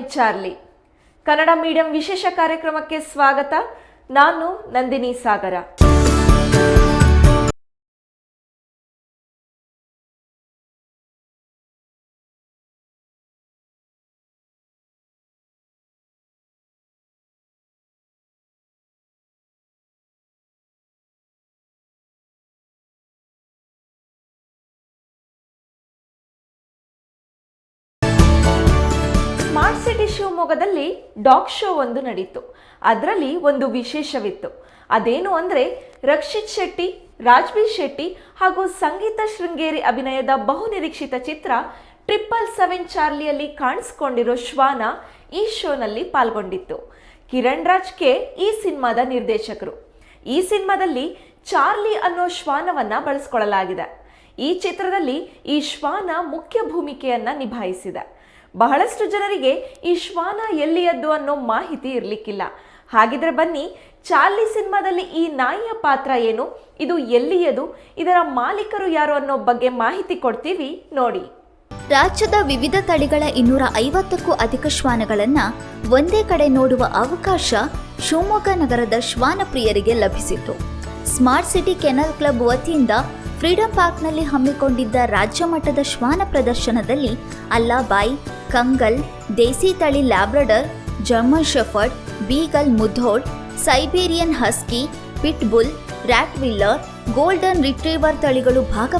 Charlie. Kannada medium ವಿಶೇಷ ಕಾರ್ಯಕ್ರಮಕ್ಕೆ ಸ್ವಾಗತ. ನಾನು ನಂದಿನಿ ಸಾಗರ. ಸಿಟಿ ಶಿವಮೊಗ್ಗದಲ್ಲಿ ಡಾಗ್ ಶೋ ಒಂದು ನಡೀತು. ಅದರಲ್ಲಿ ಒಂದು ವಿಶೇಷವಿತ್ತು. ಅದೇನು ಅಂದರೆ ರಕ್ಷಿತ್ ಶೆಟ್ಟಿ, ರಾಜ್ಬೀರ್ ಶೆಟ್ಟಿ ಹಾಗೂ ಸಂಗೀತ ಶೃಂಗೇರಿ ಅಭಿನಯದ ಬಹುನಿರೀಕ್ಷಿತ ಚಿತ್ರ ಟ್ರಿಪಲ್ ಸೆವೆನ್ ಚಾರ್ಲಿಯಲ್ಲಿ ಕಾಣಿಸ್ಕೊಂಡಿರೋ ಶ್ವಾನ ಈ ಶೋನಲ್ಲಿ ಪಾಲ್ಗೊಂಡಿತ್ತು. ಕಿರಣ್ ರಾಜ್ ಕೆ ಈ ಸಿನಿಮಾದ ನಿರ್ದೇಶಕರು. ಈ ಸಿನಿಮಾದಲ್ಲಿ ಚಾರ್ಲಿ ಅನ್ನೋ ಶ್ವಾನವನ್ನ ಬಳಸ್ಕೊಳ್ಳಲಾಗಿದೆ. ಈ ಚಿತ್ರದಲ್ಲಿ ಈ ಶ್ವಾನ ಮುಖ್ಯ ಭೂಮಿಕೆಯನ್ನ ನಿಭಾಯಿಸಿದೆ. ಬಹಳಷ್ಟು ಜನರಿಗೆ ಈ ಶ್ವಾನ ಎಲ್ಲಿಯದ್ದು ಅನ್ನೋ ಮಾಹಿತಿ ಇರಲಿಕ್ಕಿಲ್ಲ. ಹಾಗಿದ್ರೆ ಬನ್ನಿ, ಚಾರ್ಲಿ ಸಿನಿಮಾದಲ್ಲಿ ಈ ನಾಯಿಯ ಪಾತ್ರ ಏನು, ಇದು ಎಲ್ಲಿಯದು, ಇದರ ಮಾಲೀಕರು ಯಾರು ಅನ್ನೋ ಬಗ್ಗೆ ಮಾಹಿತಿ ಕೊಡ್ತೀವಿ ನೋಡಿ. ರಾಜ್ಯದ ವಿವಿಧ ತಳಿಗಳ ಇನ್ನೂರ ಐವತ್ತಕ್ಕೂ ಅಧಿಕ ಶ್ವಾನಗಳನ್ನು ಒಂದೇ ಕಡೆ ನೋಡುವ ಅವಕಾಶ ಶಿವಮೊಗ್ಗ ನಗರದ ಶ್ವಾನ ಪ್ರಿಯರಿಗೆ ಲಭಿಸಿತು. ಸ್ಮಾರ್ಟ್ ಸಿಟಿ ಕೆನಲ್ ಕ್ಲಬ್ ವತಿಯಿಂದ ಫ್ರೀಡಂ ಪಾರ್ಕ್ನಲ್ಲಿ ಹಮ್ಮಿಕೊಂಡಿದ್ದ ರಾಜ್ಯ ಮಟ್ಟದ ಶ್ವಾನ ಪ್ರದರ್ಶನದಲ್ಲಿ ಅಲ್ಲಾಬಾಯಿ ಕಂಗಲ್, ದೇಸಿ ತಳಿ Labrador German shepherd, beagle Mudhol Siberian husky, pitbull Rottweiler golden retriever ತಳಿಗಳು ಭಾಗ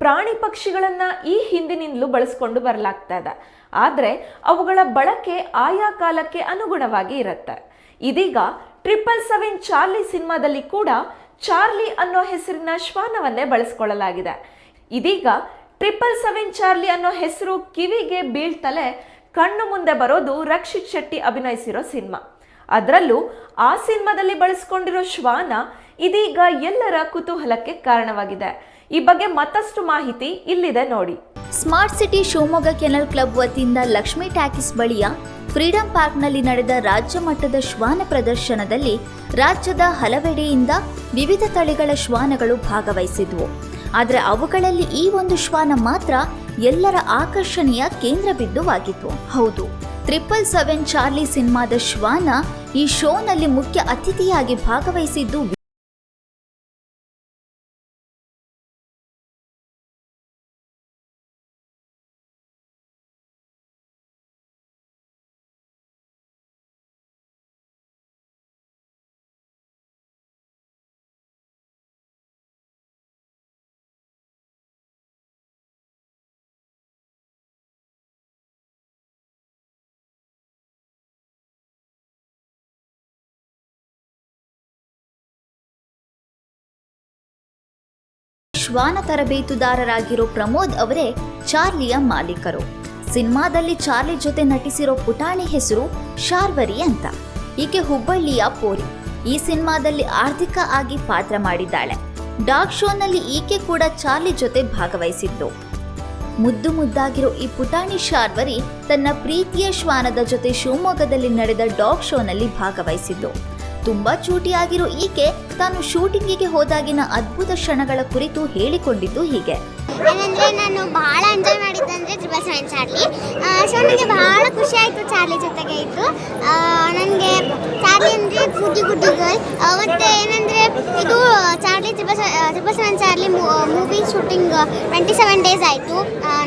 ಪ್ರಾಣಿ ಪಕ್ಷಿಗಳನ್ನು ಈ ಹಿಂದಿನಿಂದಲೂ ಬಳಸ್ಕೊಂಡು ಬರಲಾಗ್ತಾ ಇದೆ. ಆದರೆ ಅವುಗಳ ಬಳಕೆ ಆಯಾ ಕಾಲಕ್ಕೆ ಅನುಗುಣವಾಗಿ ಇರುತ್ತೆ. ಇದೀಗ ಟ್ರಿಪಲ್ ಸೆವೆನ್ ಚಾರ್ಲಿ ಸಿನಿಮಾದಲ್ಲಿ ಕೂಡ ಚಾರ್ಲಿ ಅನ್ನೋ ಹೆಸರಿನ ಶ್ವಾನವನ್ನೇ ಬಳಸ್ಕೊಳ್ಳಲಾಗಿದೆ. ಇದೀಗ ಟ್ರಿಪಲ್ ಸೆವೆನ್ ಚಾರ್ಲಿ ಅನ್ನೋ ಹೆಸರು ಕಿವಿಗೆ ಬೀಳ್ತಲೇ ಕಣ್ಣು ಮುಂದೆ ಬರೋದು ರಕ್ಷಿತ್ ಶೆಟ್ಟಿ ಅಭಿನಯಿಸಿರೋ ಸಿನಿಮಾ. ಅದರಲ್ಲೂ ಆ ಸಿನಿಮಾದಲ್ಲಿ ಬಳಸ್ಕೊಂಡಿರೋ ಶ್ವಾನ ಇದೀಗ ಎಲ್ಲರ ಕುತೂಹಲಕ್ಕೆ ಕಾರಣವಾಗಿದೆ. ಈ ಬಗ್ಗೆ ಮತ್ತಷ್ಟು ಮಾಹಿತಿ ಇಲ್ಲಿದೆ ನೋಡಿ. Smart city Shivamogga kennel club ವತಿಯಿಂದ ಲಕ್ಷ್ಮಿ ಟ್ಯಾಕಿಸ್ ಬಳಿಯ ಫ್ರೀಡಂ ಪಾರ್ಕ್ನಲ್ಲಿ ನಡೆದ ರಾಜ್ಯ ಮಟ್ಟದ ಶ್ವಾನ ಪ್ರದರ್ಶನದಲ್ಲಿ ರಾಜ್ಯದ ಹಲವೆಡೆಯಿಂದ ವಿವಿಧ ತಳಿಗಳ ಶ್ವಾನಗಳು ಭಾಗವಹಿಸಿದ್ವು. ಆದರೆ ಅವುಗಳಲ್ಲಿ ಈ ಒಂದು ಶ್ವಾನ ಮಾತ್ರ ಎಲ್ಲರ ಆಕರ್ಷಣೀಯ ಕೇಂದ್ರ ಬಿಂದುವಾಗಿತ್ತು. ಹೌದು ಟ್ರಿಪಲ್ ಸೆವೆನ್ ಚಾರ್ಲಿ ಸಿನಿಮಾದ ಶ್ವಾನ ಈ ಶೋನಲ್ಲಿ ಮುಖ್ಯ ಅತಿಥಿಯಾಗಿ ಭಾಗವಹಿಸಿದ್ದು ಶ್ವಾನ ತರಬೇತುದಾರರಾಗಿರೋ ಪ್ರಮೋದ್ ಅವರೇ ಚಾರ್ಲಿಯ ಮಾಲೀಕರು. ಸಿನಿಮಾದಲ್ಲಿ ಚಾರ್ಲಿ ಜೊತೆ ನಟಿಸಿರೋ ಪುಟಾಣಿ ಹೆಸರು ಶಾರ್ವರಿ ಅಂತ. ಈಕೆ ಹುಬ್ಬಳ್ಳಿಯ ಪೋರಿ. ಈ ಸಿನಿಮಾದಲ್ಲಿ ಆರ್ಥಿಕ ಆಗಿ ಪಾತ್ರ ಮಾಡಿದ್ದಾಳೆ. ಡಾಗ್ ಶೋನಲ್ಲಿ ಈಕೆ ಕೂಡ ಚಾರ್ಲಿ ಜೊತೆ ಭಾಗವಹಿಸಿದ್ದು. ಮುದ್ದು ಮುದ್ದಾಗಿರೋ ಈ ಪುಟಾಣಿ ಶಾರ್ವರಿ ತನ್ನ ಪ್ರೀತಿಯ ಶ್ವಾನದ ಜೊತೆ ಶಿವಮೊಗ್ಗದಲ್ಲಿ ನಡೆದ ಡಾಗ್ ಶೋನಲ್ಲಿ ಭಾಗವಹಿಸಿದ್ದು. ತುಂಬಾ ಚೂಟಿಯಾಗಿರೋ ಈಕೆ ತಾನು ಶೂಟಿಂಗಿಗೆ ಹೋದಾಗಿನ ಅದ್ಭುತ ಕ್ಷಣಗಳ ಕುರಿತು ಹೇಳಿಕೊಂಡಿದ್ದು ಹೀಗೆ. ಏನಂದರೆ ನಾನು ಭಾಳ ಎಂಜಾಯ್ ಮಾಡಿದ್ದೆ ಅಂದರೆ ತ್ರಿಬಲ್ ಸೆವೆನ್ ಚಾರ್ಲಿ. ಸೊ ನನಗೆ ಭಾಳ ಖುಷಿ ಆಯಿತು ಚಾರ್ಲಿ ಜೊತೆಗೆ ಇದ್ದು. ನನಗೆ ಚಾರ್ಲಿ ಅಂದರೆ ಗುಡ್ಡಿ ಗುಡ್ಡಿ ಗರ್ಲ್ ಮತ್ತು ಏನಂದರೆ ಇದು Charlie triple triple seven Charlie movie shooting twenty seven days ಆಯಿತು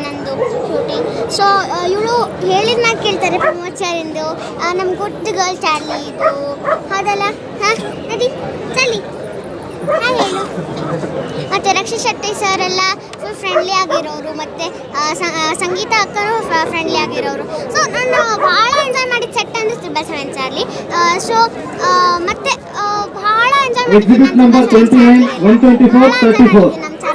ನಂದು ಶೂಟಿಂಗ್ ಸೊ ಇವಳು ಹೇಳಿದ ಮ್ಯಾಗೆ ಕೇಳ್ತಾರೆ ಪ್ರಮೋದ್ ಚಾರಿಂದು ನಮ್ಮ ಗುಡ್ ಗರ್ಲ್ ಚಾರ್ಲಿ ಇದು. ಹೌದಲ್ಲ? ಹಾಂ, ನಡಿ ಚಾರ್ಲಿ ಮತ್ತು ರಕ್ಷಿತ್ ಶೆಟ್ಟಿ ಸರ್ ಎಲ್ಲ ಫುಲ್ ಫ್ರೆಂಡ್ಲಿ ಆಗಿರೋರು ಮತ್ತು ಸಂಗೀತ ಅಕ್ಕನೂ ಫ್ರೆಂಡ್ಲಿ ಆಗಿರೋರು. ಸೊ ನಾನು ಭಾಳ ಎಂಜಾಯ್ ಮಾಡಿದ ಸೆಟ್ ಅಂದ್ರೆ ತ್ರಿಬಲ್ ಸೆವೆನ್ ಸಾರ್ಲಿ ಸೊ ಮತ್ತು ಭಾಳ ಎಂಜಾಯ್ ಮಾಡಿದ್ದೀನಿ number 29, 124, 34.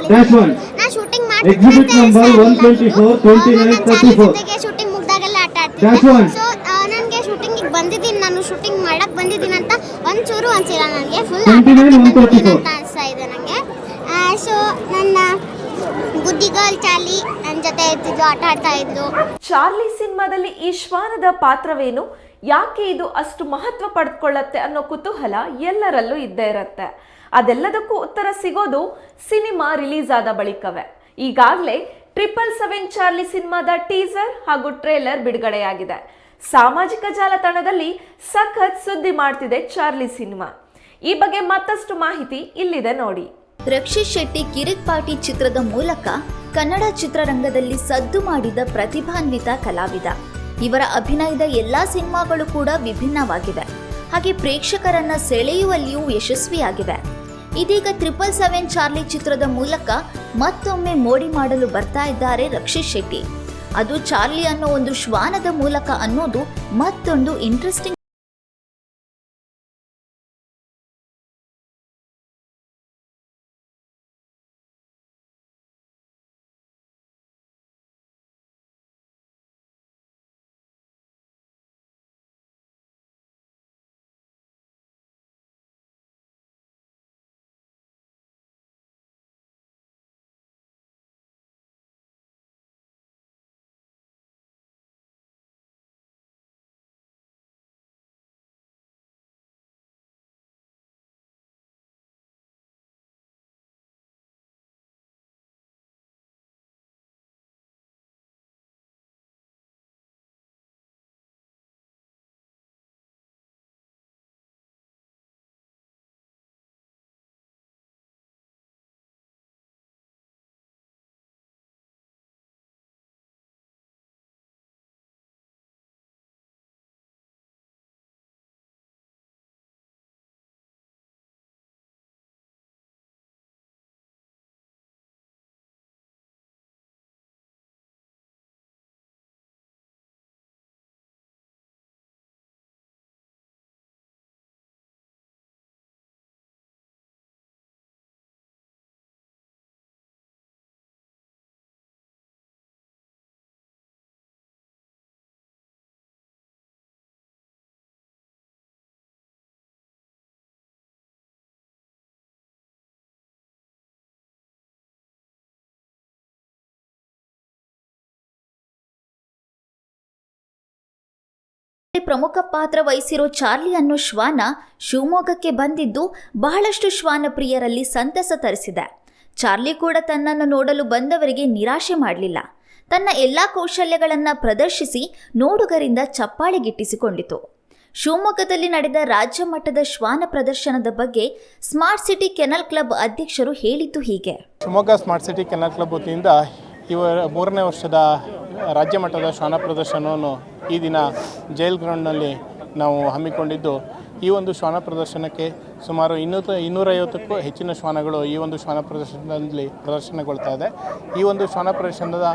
Dash one. ನಾ ಶೂಟಿಂಗ್ ಮಾಡ್ತೀನಿ number 124, 29, 34. ಜೊತೆಗೆ ಶೂಟಿಂಗ್ ಮುಗ್ದಾಗೆಲ್ಲ ಆಟ ಆಡ್ತೀನಿ ಸೊ ನನಗೆ ಶೂಟಿಂಗಿಗೆ ಬಂದಿದ್ದೀನಿ ನಾನು ಶೂಟಿಂಗ್ ಮಾಡಕ್ ಬಂದಿದ್ದೀನಿ ಅಂತ ಅನ್ಸಿಲ್ಲ ನನಗೆ. ಫುಲ್ 29, 134. ಅಂತ ಅನಿಸ್ತಾ ಇದೆ ನನಗೆ. ಸೊ ನನ್ನ ಗುಡ್ಡಿ ಗರ್ಲ್ ಚಾಲಿ ನನ್ನ ಜೊತೆ ಇರ್ತಿದ್ಲು ಆಟ ಆಡ್ತಾ ಇದ್ಲು. ಚಾರ್ಲಿ ಸಿನಿಮಾದಲ್ಲಿ ಈ ಶ್ವಾನದ ಪಾತ್ರವೇನು? ಯಾಕೆ ಇದು ಅಷ್ಟು ಮಹತ್ವ ಪಡೆದುಕೊಳ್ಳುತ್ತೆ ಅನ್ನೋ ಕುತೂಹಲ ಎಲ್ಲರಲ್ಲೂ ಇದ್ದೇ ಇರುತ್ತೆ. ಅದೆಲ್ಲದಕ್ಕೂ ಉತ್ತರ ಸಿಗೋದು ಸಿನಿಮಾ ರಿಲೀಸ್ ಆದ ಬಳಿಕವೇ. ಈಗಾಗಲೇ ಟ್ರಿಪಲ್ ಸೆವೆನ್ ಚಾರ್ಲಿ ಸಿನಿಮಾದ ಟೀಸರ್ ಹಾಗೂ ಟ್ರೇಲರ್ ಬಿಡುಗಡೆಯಾಗಿದೆ. ಸಾಮಾಜಿಕ ಜಾಲತಾಣದಲ್ಲಿ ಸಖತ್ ಸುದ್ದಿ ಮಾಡ್ತಿದೆ ಚಾರ್ಲಿ ಸಿನಿಮಾ. ಈ ಬಗ್ಗೆ ಮತ್ತಷ್ಟು ಮಾಹಿತಿ ಇಲ್ಲಿದೆ ನೋಡಿ. ರಕ್ಷಿತ್ ಶೆಟ್ಟಿ ಕಿರಿಕ್ ಪಾಟಿ ಚಿತ್ರದ ಮೂಲಕ ಕನ್ನಡ ಚಿತ್ರರಂಗದಲ್ಲಿ ಸದ್ದು ಮಾಡಿದ ಪ್ರತಿಭಾನ್ವಿತ ಕಲಾವಿದ. ಇವರ ಅಭಿನಯದ ಎಲ್ಲಾ ಸಿನಿಮಾಗಳು ಕೂಡ ವಿಭಿನ್ನವಾಗಿವೆ. ಹಾಗೆ ಪ್ರೇಕ್ಷಕರನ್ನ ಸೆಳೆಯುವಲ್ಲಿಯೂ ಯಶಸ್ವಿಯಾಗಿವೆ. ಇದೀಗ ಟ್ರಿಪಲ್ ಸೆವೆನ್ ಚಾರ್ಲಿ ಚಿತ್ರದ ಮೂಲಕ ಮತ್ತೊಮ್ಮೆ ಮೋಡಿ ಮಾಡಲು ಬರ್ತಾ ಇದ್ದಾರೆ ರಕ್ಷಿತ್ ಶೆಟ್ಟಿ. ಅದು ಚಾರ್ಲಿ ಅನ್ನೋ ಒಂದು ಶ್ವಾನದ ಮೂಲಕ ಅನ್ನೋದು ಮತ್ತೊಂದು ಇಂಟ್ರೆಸ್ಟಿಂಗ್ ಪ್ರಮುಖ ಪಾತ್ರ ವಹಿಸಿರೋ ಚಾರ್ಲಿ ಅನ್ನೋ ಶ್ವಾನ ಶಿವಮೊಗ್ಗಕ್ಕೆ ಬಂದಿದ್ದು ಬಹಳಷ್ಟು ಶ್ವಾನ ಪ್ರಿಯರಲ್ಲಿ ಸಂತಸ ತರಿಸಿದೆ. ಚಾರ್ಲಿ ಕೂಡ ತನ್ನನ್ನು ನೋಡಲು ಬಂದವರಿಗೆ ನಿರಾಶೆ ಮಾಡಲಿಲ್ಲ. ತನ್ನ ಎಲ್ಲ ಕೌಶಲ್ಯಗಳನ್ನು ಪ್ರದರ್ಶಿಸಿ ನೋಡುಗರಿಂದ ಚಪ್ಪಾಳೆ ಗಿಟ್ಟಿಸಿಕೊಂಡಿತು. ಶಿವಮೊಗ್ಗದಲ್ಲಿ ನಡೆದ ರಾಜ್ಯ ಮಟ್ಟದ ಶ್ವಾನ ಪ್ರದರ್ಶನದ ಬಗ್ಗೆ ಸ್ಮಾರ್ಟ್ ಸಿಟಿ ಕೆನಲ್ ಕ್ಲಬ್ ಅಧ್ಯಕ್ಷರು ಹೇಳಿದ್ದು ಹೀಗೆ. Shivamogga smart city kennel club ವತಿಯಿಂದ ಇವ ಮೂರನೇ ವರ್ಷದ ರಾಜ್ಯ ಮಟ್ಟದ ಶ್ವಾನ ಪ್ರದರ್ಶನವನ್ನು ಈ ದಿನ ಜೈಲ್ ಗ್ರೌಂಡ್ನಲ್ಲಿ ನಾವು ಹಮ್ಮಿಕೊಂಡಿದ್ದು, ಈ ಒಂದು ಶ್ವಾನ ಪ್ರದರ್ಶನಕ್ಕೆ ಸುಮಾರು ಇನ್ನೂತ, ಇನ್ನೂರೈವತ್ತಕ್ಕೂ ಹೆಚ್ಚಿನ ಶ್ವಾನಗಳು ಈ ಒಂದು ಶ್ವಾನ ಪ್ರದರ್ಶನದಲ್ಲಿ ಪ್ರದರ್ಶನಗೊಳ್ತಾ ಇದೆ. ಈ ಒಂದು ಶ್ವಾನ ಪ್ರದರ್ಶನದ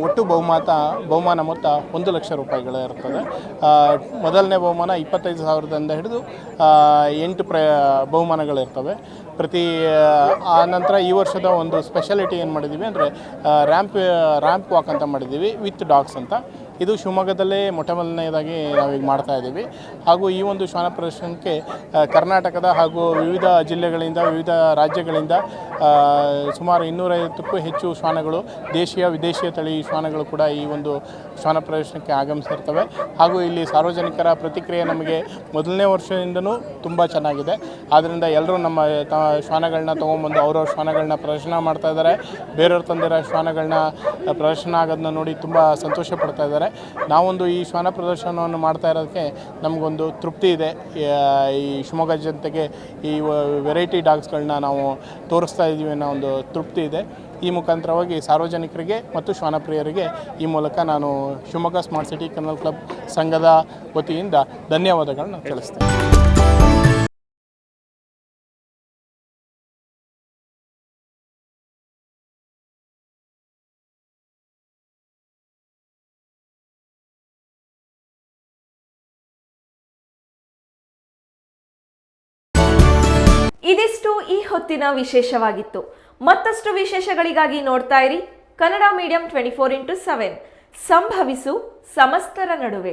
ಒಟ್ಟು ಬಹುಮಾತ, ಬಹುಮಾನ ಮೊತ್ತ ಒಂದು ಲಕ್ಷ ರೂಪಾಯಿಗಳೇ ಇರ್ತದೆ. ಮೊದಲನೇ ಬಹುಮಾನ ಇಪ್ಪತ್ತೈದು ಸಾವಿರದಿಂದ ಹಿಡಿದು ಎಂಟು ಪ್ರ ಬಹುಮಾನಗಳಿರ್ತವೆ ಪ್ರತಿ, ಆ ನಂತರ ಈ ವರ್ಷದ ಒಂದು ಸ್ಪೆಷಾಲಿಟಿ ಏನು ಮಾಡಿದ್ದೀವಿ ಅಂದರೆ ರ್ಯಾಂಪ್ ರ್ಯಾಂಪ್ ವಾಕ್ ಅಂತ ಮಾಡಿದ್ದೀವಿ ವಿತ್ ಡಾಗ್ಸ್ ಅಂತ. ಇದು ಶಿವಮೊಗ್ಗದಲ್ಲೇ ಮೊಟ್ಟ ಮೊದಲನೆಯದಾಗಿ ನಾವೀಗ ಮಾಡ್ತಾ ಇದ್ದೀವಿ. ಹಾಗೂ ಈ ಒಂದು ಶ್ವಾನ ಪ್ರದರ್ಶನಕ್ಕೆ ಕರ್ನಾಟಕದ ಹಾಗೂ ವಿವಿಧ ಜಿಲ್ಲೆಗಳಿಂದ, ವಿವಿಧ ರಾಜ್ಯಗಳಿಂದ ಸುಮಾರು ಇನ್ನೂರೈವತ್ತಕ್ಕೂ ಹೆಚ್ಚು ಶ್ವಾನಗಳು, ದೇಶೀಯ, ವಿದೇಶೀಯ ತಳಿ ಶ್ವಾನಗಳು ಕೂಡ ಈ ಒಂದು ಶ್ವಾನ ಪ್ರದರ್ಶನಕ್ಕೆ ಆಗಮಿಸಿರ್ತವೆ ಹಾಗೂ ಇಲ್ಲಿ ಸಾರ್ವಜನಿಕರ ಪ್ರತಿಕ್ರಿಯೆ ನಮಗೆ ಮೊದಲನೇ ವರ್ಷದಿಂದನೂ ತುಂಬ ಚೆನ್ನಾಗಿದೆ. ಆದ್ದರಿಂದ ಎಲ್ಲರೂ ನಮ್ಮ, ತ ಶ್ವಾನಗಳನ್ನ ತೊಗೊಂಬಂದು ಅವ್ರವ್ರ ಶ್ವಾನಗಳನ್ನ ಪ್ರದರ್ಶನ ಮಾಡ್ತಾ ಇದ್ದಾರೆ. ಬೇರೆಯವ್ರ ತಂದಿರೋ ಶ್ವಾನಗಳನ್ನ ಪ್ರದರ್ಶನ ಆಗೋದನ್ನ ನೋಡಿ ತುಂಬ ಸಂತೋಷ ಪಡ್ತಾ ಇದ್ದಾರೆ. ನಾವೊಂದು ಈ ಶ್ವಾನ ಪ್ರದರ್ಶನವನ್ನು ಮಾಡ್ತಾ ಇರೋದಕ್ಕೆ ನಮಗೊಂದು ತೃಪ್ತಿ ಇದೆ. ಈ ಶಿವಮೊಗ್ಗ ಜನತೆಗೆ ಈ ವೆರೈಟಿ ಡಾಗ್ಸ್ಗಳನ್ನ ನಾವು ತೋರಿಸ್ತಾ ಇದ್ದೀವಿ ಅನ್ನೋ ಒಂದು ತೃಪ್ತಿ ಇದೆ. ಈ ಮುಖಾಂತರವಾಗಿ ಸಾರ್ವಜನಿಕರಿಗೆ ಮತ್ತು ಶ್ವಾನಪ್ರಿಯರಿಗೆ ಈ ಮೂಲಕ ನಾನು Shivamogga smart city Kannada club ಸಂಘದ ವತಿಯಿಂದ ಧನ್ಯವಾದಗಳನ್ನ ತಿಳಿಸ್ತೇನೆ. ಇದಿಷ್ಟು ಈ ಹೊತ್ತಿನ ವಿಶೇಷವಾಗಿತ್ತು. ಮತ್ತಷ್ಟು ವಿಶೇಷಗಳಿಗಾಗಿ ನೋಡ್ತಾ ಇರಿ Kannada medium twenty four into seven ಸಂಭವಿಸು ಸಮಸ್ತರ ನಡುವೆ.